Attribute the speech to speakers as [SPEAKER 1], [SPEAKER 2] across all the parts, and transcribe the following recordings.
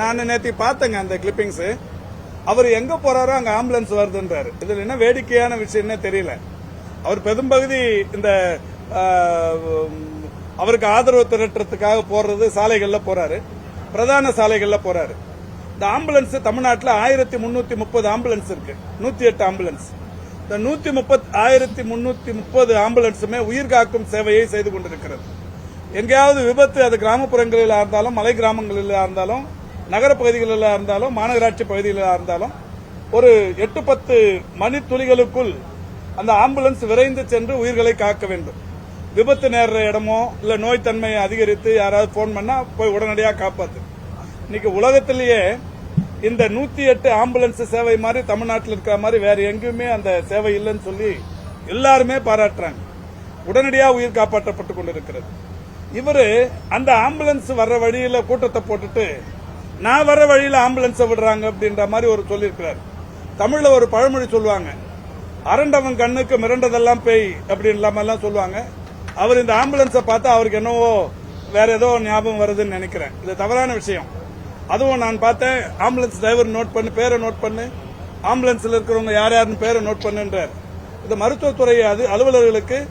[SPEAKER 1] நான் நேத்தி பார்த்தேங்க அந்த கிளிப்பிங்ஸ் அவர் எங்க போறாரோ அங்க ஆம்புலன்ஸ் வருதுன்றாரு. இதுல என்ன வேடிக்கையான விஷயம்னே தெரியல. அவர் பெரும்பகுதி இந்த அவருக்கு ஆதரவு திரட்டுறதுக்காக போறது சாலைகள்ல போறாரு. பிரதான சாலைகள்ல போறாரு. இந்த ஆம்புலன்ஸ் தமிழ்நாட்டில் ஆயிரத்தி முன்னூத்தி முப்பது ஆம்புலன்ஸ் இருக்கு. நூத்தி எட்டு ஆம்புலன்ஸ் இந்த நூத்தி முப்பத் ஆயிரத்தி முன்னூத்தி முப்பது ஆம்புலன்ஸுமே உயிர் காக்கும் சேவையை செய்து கொண்டிருக்கிறது. எங்கேயாவது விபத்து அது கிராமப்புறங்களில் இருந்தாலும் மலை கிராமங்களில் இருந்தாலும் நகரப்பகுதிகளில் இருந்தாலும் மாநகராட்சி பகுதிகளில் இருந்தாலும் ஒரு எட்டு பத்து மணித்துளிகளுக்குள் அந்த ஆம்புலன்ஸ் விரைந்து சென்று உயிர்களை காக்க வேண்டும். விபத்து நேர்ற இடமோ இல்ல நோய் தன்மையை அதிகரித்து யாராவது போன் பண்ணா போய் உடனடியாக காப்பாத்து. இன்னைக்கு உலகத்திலேயே இந்த நூத்தி எட்டு ஆம்புலன்ஸ் சேவை மாதிரி தமிழ்நாட்டில் இருக்கிற மாதிரி வேற எங்கேயுமே அந்த சேவை இல்லைன்னு சொல்லி எல்லாருமே பாராட்டுறாங்க. உடனடியாக உயிர் காப்பாற்றப்பட்டு கொண்டிருக்கிறது. இவரு அந்த ஆம்புலன்ஸ் வர்ற வழியில கூட்டத்தை போட்டுட்டு நான் வர வழியில் ஆம்புலன்ஸை விடுறாங்க அப்படின்ற மாதிரி ஒரு சொல்லியிருக்கிறார். தமிழில் ஒரு பழமொழி சொல்லுவாங்க. அரண்டவன் கண்ணுக்கு மிரண்டதெல்லாம் பேய் அப்படின்னு எல்லாம் சொல்லுவாங்க. அவர் இந்த ஆம்புலன்ஸை பார்த்தா அவருக்கு என்னவோ வேற ஏதோ ஞாபகம் வருதுன்னு நினைக்கிறேன். இது தவறான விஷயம். அதுவும் நான் பார்த்தேன். ஆம்புலன்ஸ் டிரைவர் நோட் பண்ணு பேரை நோட் பண்ணு. ஆம்புலன்ஸில் இருக்கிறவங்க யார் யாருன்னு பேரை நோட் பண்ணுன்றார். இது மருத்துவத்துறை அது அலுவலர்களுக்கு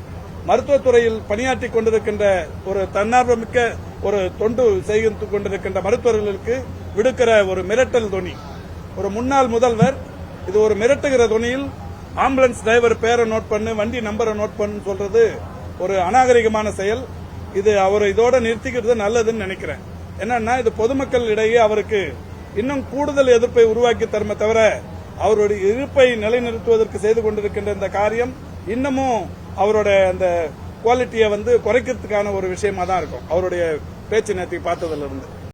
[SPEAKER 1] மருத்துவத்துறையில் பணியாற்றி கொண்டிருக்கின்ற ஒரு தன்னார்வமிக்க ஒரு தொண்டு செய்து கொண்டிருக்கின்ற மருத்துவர்களுக்கு விடுக்கிற ஒரு மிரட்டல் துணி ஒரு முன்னாள் முதல்வர் இது ஒரு மிரட்டுகிற துணியில் ஆம்புலன்ஸ் டிரைவர் பேரை நோட் பண்ணு வண்டி நம்பரை நோட் பண்ணு சொல்றது ஒரு அநாகரிகமான செயல். இது அவர் இதோட நிறுத்திக்கிறது நல்லதுன்னு நினைக்கிறேன். என்னன்னா இது பொதுமக்கள் இடையே அவருக்கு இன்னும் கூடுதல் எதிர்ப்பை உருவாக்கி தருமே தவிர அவருடைய இருப்பை நிலைநிறுத்துவதற்கு செய்து கொண்டிருக்கின்ற இந்த காரியம் இன்னமும் அவரோட அந்த குவாலிட்டியை வந்து குறைக்கிறதுக்கான ஒரு விஷயமா தான் இருக்கும். அவருடைய பேச்சு நேற்று பார்த்ததுல இருந்து